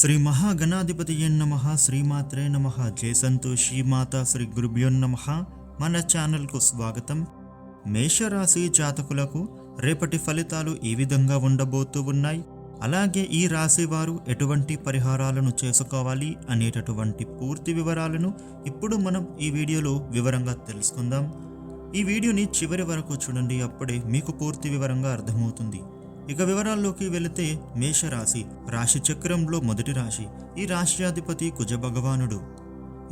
శ్రీ మహాగణాధిపతి నమ శ్రీమాత్రే నమ జయ సంతోషి మాత శ్రీ గురుభ్యోన్నమ మన ఛానల్కు స్వాగతం. మేషరాశి జాతకులకు రేపటి ఫలితాలు ఏ విధంగా ఉండబోతూ ఉన్నాయి. అలాగే ఈ రాశి వారు ఎటువంటి పరిహారాలను చేసుకోవాలి అనేటటువంటి పూర్తి వివరాలను ఇప్పుడు మనం ఈ వీడియోలో వివరంగా తెలుసుకుందాం. ఈ వీడియోని చివరి వరకు చూడండి అప్పుడే మీకు పూర్తి వివరంగా అర్థమవుతుంది. ఇక వివరాల్లోకి వెళితే మేషరాశి రాశి చక్రంలో మొదటి రాశి ఈ రాశ్యాధిపతి కుజ భగవానుడు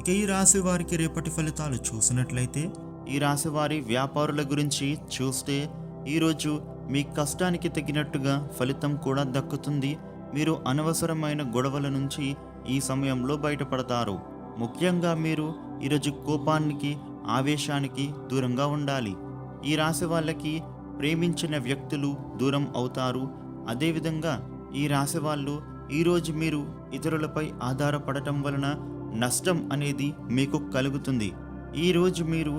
ఇక ఈ రాశి వారికి రేపటి ఫలితాలు చూసినట్లయితే ఈ రాశి వారి వ్యాపారుల గురించి చూస్తే ఈరోజు మీ కష్టానికి తగినట్టుగా ఫలితం కూడా దక్కుతుంది. మీరు అనవసరమైన గొడవల నుంచి ఈ సమయంలో బయటపడతారు. ముఖ్యంగా మీరు ఈరోజు కోపానికి ఆవేశానికి దూరంగా ఉండాలి. ఈ రాశి వాళ్ళకి ప్రేమించిన వ్యక్తులు దూరం అవుతారు. అదేవిధంగా ఈ రాశి వాళ్ళు ఈరోజు మీరు ఇతరులపై ఆధారపడటం వలన నష్టం అనేది మీకు కలుగుతుంది. ఈరోజు మీరు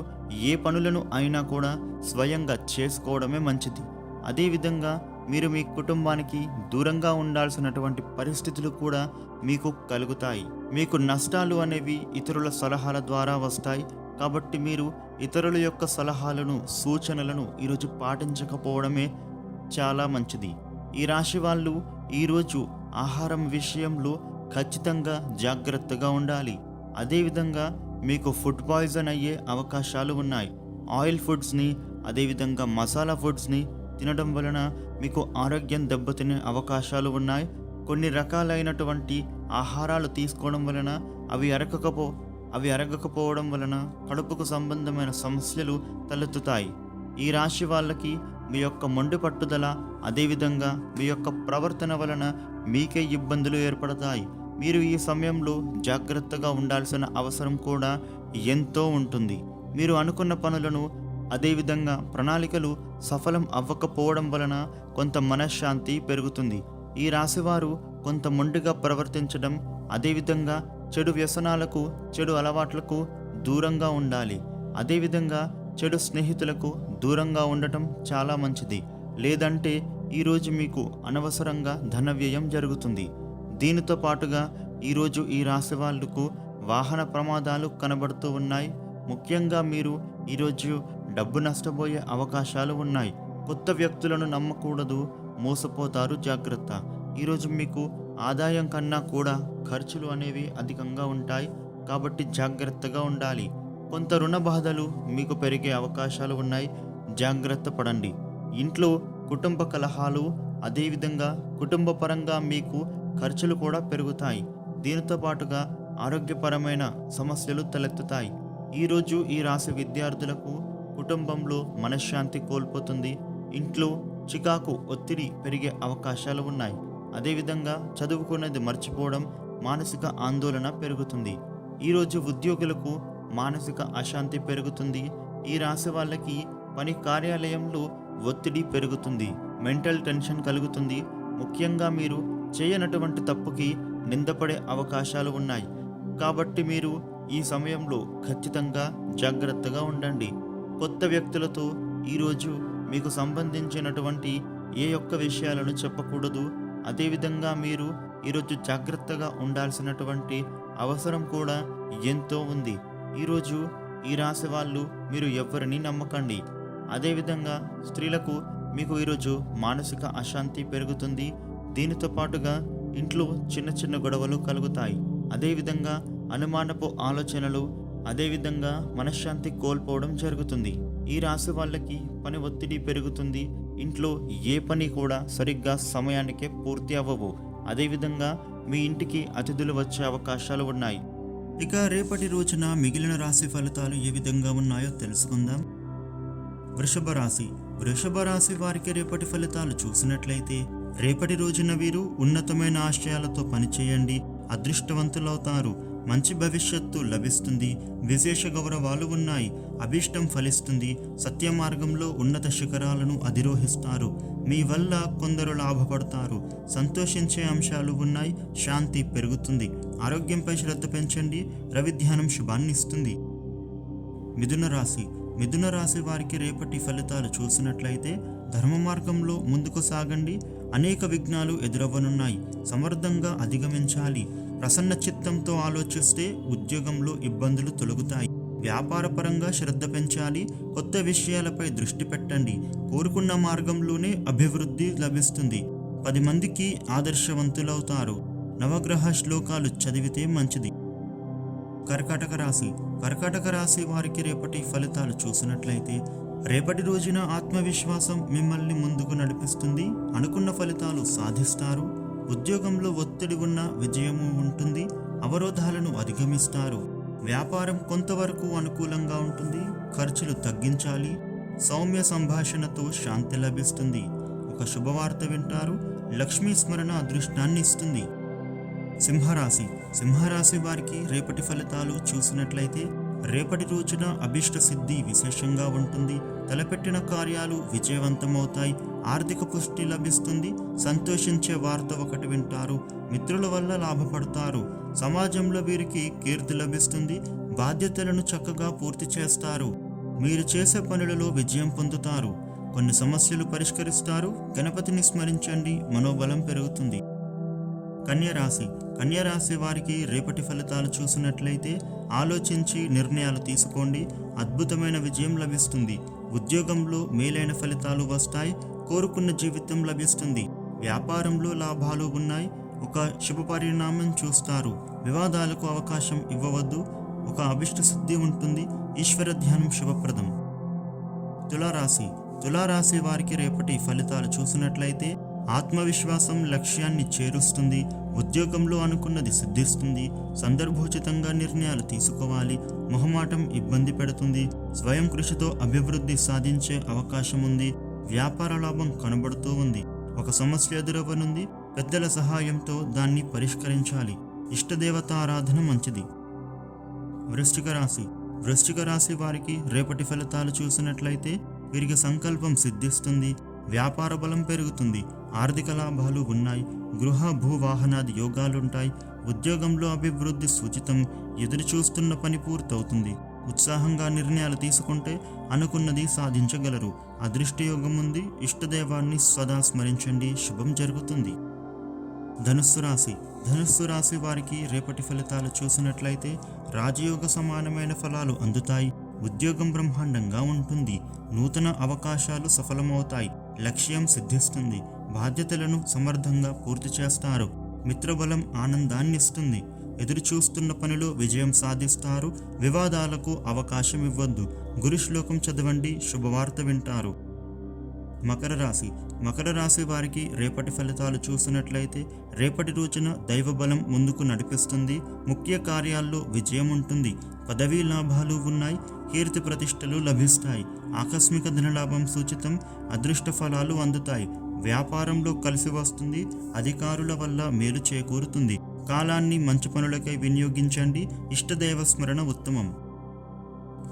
ఏ పనులను అయినా కూడా స్వయంగా చేసుకోవడమే మంచిది. అదేవిధంగా మీరు మీ కుటుంబానికి దూరంగా ఉండాల్సినటువంటి పరిస్థితులు కూడా మీకు కలుగుతాయి. మీకు నష్టాలు అనేవి ఇతరుల సలహాల ద్వారా వస్తాయి. కాబట్టి మీరు ఇతరుల యొక్క సలహాలను సూచనలను ఈరోజు పాటించకపోవడమే చాలా మంచిది. ఈ రాశి వాళ్ళు ఈరోజు ఆహారం విషయంలో ఖచ్చితంగా జాగ్రత్తగా ఉండాలి. అదేవిధంగా మీకు ఫుడ్ పాయిజన్ అయ్యే అవకాశాలు ఉన్నాయి. ఆయిల్ ఫుడ్స్ని అదేవిధంగా మసాలా ఫుడ్స్ని తినడం వలన మీకు ఆరోగ్యం దెబ్బతినే అవకాశాలు ఉన్నాయి. కొన్ని రకాలైనటువంటి ఆహారాలు తీసుకోవడం వలన అవి అరకకపో అవి అరగకపోవడం వలన కడుపుకు సంబంధమైన సమస్యలు తలెత్తుతాయి. ఈ రాశి వాళ్ళకి మీ యొక్క మొండి పట్టుదల అదేవిధంగా మీ యొక్క ప్రవర్తన వలన మీకే ఇబ్బందులు ఏర్పడతాయి. మీరు ఈ సమయంలో జాగ్రత్తగా ఉండాల్సిన అవసరం కూడా ఎంతో ఉంటుంది. మీరు అనుకున్న పనులను అదేవిధంగా ప్రణాళికలు సఫలం అవ్వకపోవడం వలన కొంత మనశ్శాంతి పెరుగుతుంది. ఈ రాశివారు కొంత మొండిగా ప్రవర్తించడం అదేవిధంగా చెడు వ్యసనాలకు చెడు అలవాట్లకు దూరంగా ఉండాలి. అదేవిధంగా చెడు స్నేహితులకు దూరంగా ఉండటం చాలా మంచిది. లేదంటే ఈరోజు మీకు అనవసరంగా ధన వ్యయం జరుగుతుంది. దీనితో పాటుగా ఈరోజు ఈ రాశి వాళ్ళకు వాహన ప్రమాదాలు కనబడుతూ ఉన్నాయి. ముఖ్యంగా మీరు ఈరోజు డబ్బు నష్టపోయే అవకాశాలు ఉన్నాయి. కొత్త వ్యక్తులను నమ్మకూడదు. మోసపోతారు జాగ్రత్త. ఈరోజు మీకు ఆదాయం కన్నా కూడా ఖర్చులు అనేవి అధికంగా ఉంటాయి కాబట్టి జాగ్రత్తగా ఉండాలి. కొంత రుణ బాధలు మీకు పెరిగే అవకాశాలు ఉన్నాయి. జాగ్రత్త పడండి. ఇంట్లో కుటుంబ కలహాలు అదేవిధంగా కుటుంబ పరంగా మీకు ఖర్చులు కూడా పెరుగుతాయి. దీనితో పాటుగా ఆరోగ్యపరమైన సమస్యలు తలెత్తుతాయి. ఈరోజు ఈ రాశి విద్యార్థులకు కుటుంబంలో మనశ్శాంతి కోల్పోతుంది. ఇంట్లో చికాకు ఒత్తిడి పెరిగే అవకాశాలు ఉన్నాయి. అదేవిధంగా చదువుకున్నది మర్చిపోవడం మానసిక ఆందోళన పెరుగుతుంది. ఈరోజు ఉద్యోగులకు మానసిక అశాంతి పెరుగుతుంది. ఈ రాశి వాళ్ళకి పని కార్యాలయంలో ఒత్తిడి పెరుగుతుంది. మెంటల్ టెన్షన్ కలుగుతుంది. ముఖ్యంగా మీరు చేయనటువంటి తప్పుకి నిందపడే అవకాశాలు ఉన్నాయి. కాబట్టి మీరు ఈ సమయంలో ఖచ్చితంగా జాగ్రత్తగా ఉండండి. కొత్త వ్యక్తులతో ఈరోజు మీకు సంబంధించినటువంటి ఏ ఒక్క విషయాలను చెప్పకూడదు. అదేవిధంగా మీరు ఈరోజు జాగ్రత్తగా ఉండాల్సినటువంటి అవసరం కూడా ఎంతో ఉంది. ఈరోజు ఈ రాశి వాళ్ళు మీరు ఎవరిని నమ్మకండి. అదేవిధంగా స్త్రీలకు మీకు ఈరోజు మానసిక అశాంతి పెరుగుతుంది. దీనితో పాటుగా ఇంట్లో చిన్న చిన్న గొడవలు కలుగుతాయి. అదేవిధంగా అనుమానపు ఆలోచనలు అదేవిధంగా మనశ్శాంతి కోల్పోవడం జరుగుతుంది. ఈ రాశి వాళ్ళకి పని ఒత్తిడి పెరుగుతుంది. ఇంట్లో ఏ పని కూడా సరిగ్గా సమయానికే పూర్తి అవ్వవు. అదేవిధంగా మీ ఇంటికి అతిథులు వచ్చే అవకాశాలు ఉన్నాయి. ఇక రేపటి రోజున మిగిలిన రాశి ఫలితాలు ఏ విధంగా ఉన్నాయో తెలుసుకుందాం. వృషభ రాశి. వృషభ రాశి వారికి రేపటి ఫలితాలు చూసినట్లయితే రేపటి రోజున వీరు ఉన్నతమైన ఆశయాలతో పనిచేయండి. అదృష్టవంతులవుతారు. మంచి భవిష్యత్తు లభిస్తుంది. విశేష గౌరవాలు ఉన్నాయి. అభిష్టం ఫలిస్తుంది. సత్య మార్గంలో ఉన్నత శిఖరాలను అధిరోహిస్తారు. మీ వల్ల కొందరు లాభపడతారు. సంతోషించే అంశాలు ఉన్నాయి. శాంతి పెరుగుతుంది. ఆరోగ్యంపై శ్రద్ధ పెంచండి. రవి ధ్యానం శుభాన్ని ఇస్తుంది. మిథున రాశి. మిథున రాశి వారికి రేపటి ఫలితాలు చూసినట్లయితే ధర్మ మార్గంలో ముందుకు సాగండి. అనేక విఘ్నాలు ఎదురవ్వనున్నాయి. సమర్థంగా అధిగమించాలి. ప్రసన్న చిత్తంతో ఆలోచిస్తే ఉద్యోగంలో ఇబ్బందులు తొలగుతాయి. వ్యాపారపరంగా శ్రద్ధ పెంచాలి. కొత్త విషయాలపై దృష్టి పెట్టండి. కోరుకున్న మార్గంలోనే అభివృద్ధి లభిస్తుంది. పది మందికి ఆదర్శవంతులవుతారు. నవగ్రహ శ్లోకాలు చదివితే మంచిది. కర్కాటక రాశి. కర్కాటక రాశి వారికి రేపటి ఫలితాలు చూసినట్లయితే రేపటి రోజున ఆత్మవిశ్వాసం మిమ్మల్ని ముందుకు నడిపిస్తుంది. అనుకున్న ఫలితాలు సాధిస్తారు. ఉద్యోగంలో ఒత్తిడి ఉన్న విజయము ఉంటుంది. అవరోధాలను అధిగమిస్తారు. వ్యాపారం కొంతవరకు అనుకూలంగా ఉంటుంది. ఖర్చులు తగ్గించాలి. సౌమ్య సంభాషణతో శాంతి లభిస్తుంది. ఒక శుభవార్త వింటారు. లక్ష్మీ స్మరణ అదృష్టాన్ని ఇస్తుంది. సింహరాశి. సింహరాశి వారికి రేపటి ఫలితాలు చూసినట్లయితే రేపటి రోజున అభిష్ట సిద్ధి విశేషంగా ఉంటుంది. తలపెట్టిన కార్యాలు విజయవంతమవుతాయి. ఆర్థిక పుష్టి లభిస్తుంది. సంతోషించే వార్త ఒకటి వింటారు. మిత్రుల వల్ల లాభపడతారు. సమాజంలో వీరికి కీర్తి లభిస్తుంది. బాధ్యతలను చక్కగా పూర్తి చేస్తారు. మీరు చేసే పనులలో విజయం పొందుతారు. కొన్ని సమస్యలు పరిష్కరిస్తారు. గణపతిని స్మరించండి. మనోబలం పెరుగుతుంది. కన్యరాశి. కన్యరాశి వారికి రేపటి ఫలితాలు చూసినట్లయితే ఆలోచించి నిర్ణయాలు తీసుకోండి. అద్భుతమైన విజయం లభిస్తుంది. ఉద్యోగంలో మేలైన ఫలితాలు వస్తాయి. కోరుకున్న జీవితం లభిస్తుంది. వ్యాపారంలో లాభాలు ఉన్నాయి. ఒక శుభ పరిణామం చూస్తారు. వివాదాలకు అవకాశం ఇవ్వవద్దు. ఒక అభిష్ట సిద్ధి ఉంటుంది. ఈశ్వర ధ్యానం శుభప్రదం. తులారాశి. తులారాశి వారికి రేపటి ఫలితాలు చూసినట్లయితే ఆత్మవిశ్వాసం లక్ష్యాన్ని చేరుస్తుంది ఉద్యోగంలో అనుకున్నది సిద్ధిస్తుంది సందర్భోచితంగా నిర్ణయాలు తీసుకోవాలి మొహమాటం ఇబ్బంది పెడుతుంది స్వయం కృషితో అభివృద్ధి సాధించే అవకాశం ఉంది వ్యాపార లాభం కనబడుతూ ఉంది. ఒక సమస్య ఎదురవ్వనుంది పెద్దల సహాయంతో దాన్ని పరిష్కరించాలి. ఇష్టదేవత ఆరాధన మంచిది. వృశ్చిక రాశి. వృశ్చిక రాశి వారికి రేపటి ఫలితాలు చూసినట్లయితే వీరికి సంకల్పం సిద్ధిస్తుంది వ్యాపార బలం పెరుగుతుంది ఆర్థిక లాభాలు ఉన్నాయి గృహ భూవాహనాది యోగాలుంటాయి ఉద్యోగంలో అభివృద్ధి సూచితం ఎదురు చూస్తున్న పని పూర్తవుతుంది. ఉత్సాహంగా నిర్ణయాలు తీసుకుంటే అనుకున్నది సాధించగలరు. అదృష్టయోగం ఉంది ఇష్టదైవాన్ని సదా స్మరించండి శుభం జరుగుతుంది. ధనుస్సు రాశి. ధనుస్సు రాశి వారికి రేపటి ఫలితాలు చూసినట్లయితే రాజయోగ సమానమైన ఫలాలు అందుతాయి ఉద్యోగం బ్రహ్మాండంగా ఉంటుంది నూతన అవకాశాలు సఫలమవుతాయి. లక్ష్యం సిద్ధిస్తుంది. బాధ్యతలను సమర్థంగా పూర్తి చేస్తారు. మిత్రబలం ఆనందాన్నిస్తుంది. ఎదురు చూస్తున్న పనిలో విజయం సాధిస్తారు. వివాదాలకు అవకాశం ఇవ్వద్దు. గురు శ్లోకం చదవండి. శుభవార్త వింటారు. మకర రాశి. మకర రాశి వారికి రేపటి ఫలితాలు చూసినట్లయితే రేపటి రోజున దైవ బలం ముందుకు నడిపిస్తుంది. ముఖ్య కార్యాల్లో విజయం ఉంటుంది. పదవీ లాభాలు ఉన్నాయి. కీర్తి ప్రతిష్టలు లభిస్తాయి. ఆకస్మిక ధనలాభం సూచితం. అదృష్ట ఫలాలు అందుతాయి. వ్యాపారంలో కలిసి వస్తుంది. అధికారుల వల్ల మేలు చేకూరుతుంది. కాలాన్ని మంచి పనులకై వినియోగించండి. ఇష్టదైవ స్మరణ ఉత్తమం.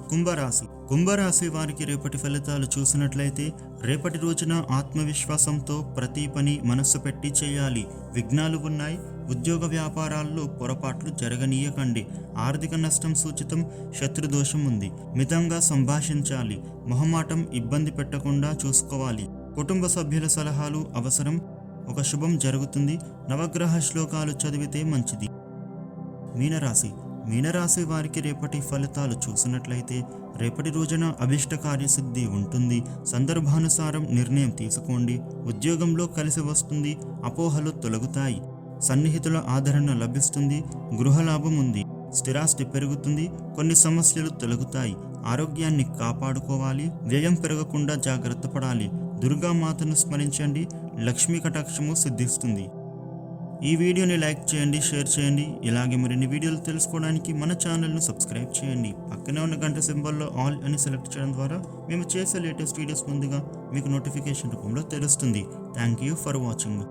కుంభరాశి. కుంభరాశి వారికి రేపటి ఫలితాలు చూసినట్లయితే రేపటి రోజున ఆత్మవిశ్వాసంతో ప్రతి పని మనస్సు పెట్టి చేయాలి. విఘ్నాలు ఉన్నాయి. ఉద్యోగ వ్యాపారాల్లో పొరపాట్లు జరగనీయకండి. ఆర్థిక నష్టం సూచితం శత్రుదోషం ఉంది. మితంగా సంభాషించాలి. మొహమాటం ఇబ్బంది పెట్టకుండా చూసుకోవాలి. కుటుంబ సభ్యుల సలహాలు అవసరం. ఒక శుభం జరుగుతుంది. నవగ్రహ శ్లోకాలు చదివితే మంచిది. మీనరాశి. మీనరాశి వారికి రేపటి ఫలితాలు చూసినట్లయితే రేపటి రోజున అభిష్ట కార్యసిద్ధి ఉంటుంది. సందర్భానుసారం నిర్ణయం తీసుకోండి. ఉద్యోగంలో కలిసి వస్తుంది. అపోహలు తొలగుతాయి. సన్నిహితుల ఆదరణ లభిస్తుంది. గృహలాభం ఉంది. స్థిరాస్తి పెరుగుతుంది. కొన్ని సమస్యలు తొలగుతాయి. ఆరోగ్యాన్ని కాపాడుకోవాలి. వ్యయం పెరగకుండా జాగ్రత్త పడాలి. దుర్గామాతను స్మరించండి. లక్ష్మీ కటాక్షము సిద్ధిస్తుంది. ఈ వీడియోని లైక్ చేయండి షేర్ చేయండి. ఇలాగే మరిన్ని వీడియోలు తెలుసుకోవడానికి మన ఛానల్ను సబ్స్క్రైబ్ చేయండి. పక్కనే ఉన్న గంట సింబల్లో ఆల్ అని సెలెక్ట్ చేయడం ద్వారా మేము చేసే లేటెస్ట్ వీడియోస్ ముందుగా మీకు నోటిఫికేషన్ రూపంలో తెలుస్తుంది. Thank you for watching.